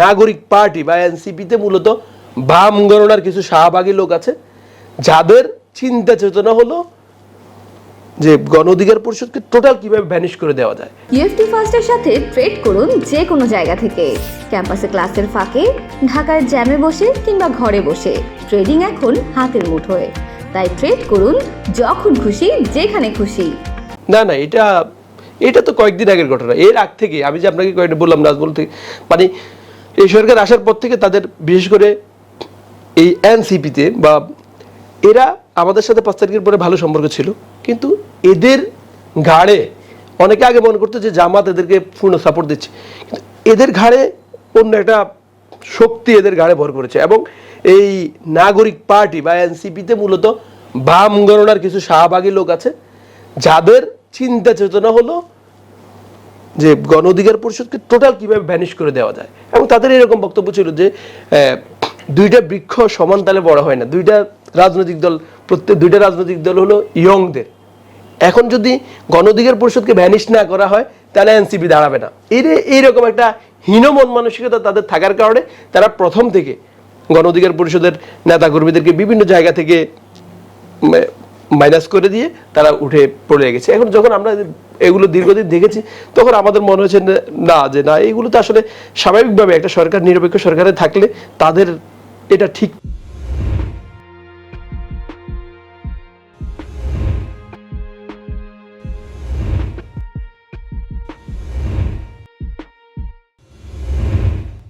নাগরিক পার্টি বা এনসিপিতে মূলত বাম গণনার কিছু শাহবাগী লোক আছে যাদের চিন্তা চেতনা হলো যে গণ অধিকার পরিষদকে টোটাল কীভাবে ভ্যানিশ করে দেওয়া যায়। ইউএফটি ফার্স্টের সাথে ট্রেড করুন যে কোনো জায়গা থেকে। ক্যাম্পাসে ক্লাসের ফাঁকে ঢাকার জ্যামে বসে কিংবা ঘরে বসে। ট্রেডিং এখন হাতের মুঠোয়। তাই ট্রেড করুন যখন খুশি যেখানে খুশি। না না এটা এটা তো কয়েকদিন আগের ঘটনা। এর আগ থেকে আমি যে আপনাকে কয়েকটা বললাম নাজমুল থেকে মানে এই সরকার আসার পর থেকে তাদের, বিশেষ করে এই এনসিপিতে বা এরা আমাদের সাথে পাঁচ তারিখের পরে ভালো সম্পর্ক ছিল। কিন্তু এদের ঘাড়ে, অনেকে আগে মনে করতো যে জামাত এদেরকে পূর্ণ সাপোর্ট দিচ্ছে। এদের ঘাড়ে অন্য একটা শক্তি এদের ঘাড়ে ভর করেছে এবং এই নাগরিক পার্টি বা এনসিপিতে মূলত বাম গণনার কিছু শাহবাগী লোক আছে, যাদের চিন্তা চেতনা হলো যে গণ অধিকার পরিষদকে টোটাল কীভাবে ভ্যানিশ করে দেওয়া যায়? এবং তাদের এরকম বক্তব্য ছিল যে দুইটা বৃক্ষ সমান তালে বড় হয় না। দুইটা রাজনৈতিক দল, প্রত্যেক দুইটা রাজনৈতিক দল হলো ইয়ংদের। এখন যদি গণ অধিকার পরিষদকে ভ্যানিশ না করা হয়, তাহলে এনসিপি দাঁড়াবে না। এর, এইরকম একটা হীন মন মানসিকতা তাদের থাকার কারণে তারা প্রথম থেকে গণ অধিকার পরিষদের নেতাকর্মীদেরকে বিভিন্ন জায়গা থেকে মাইনাস করে দিয়ে তারা উঠে পড়ে গেছে। এখন যখন আমরা এগুলো দীর্ঘদিন দেখেছি, তখন আমাদের মনে হয়েছে না, যে না এগুলো তো আসলে স্বাভাবিকভাবে একটা সরকার, নিরপেক্ষ সরকারে থাকলে তাদের এটা ঠিক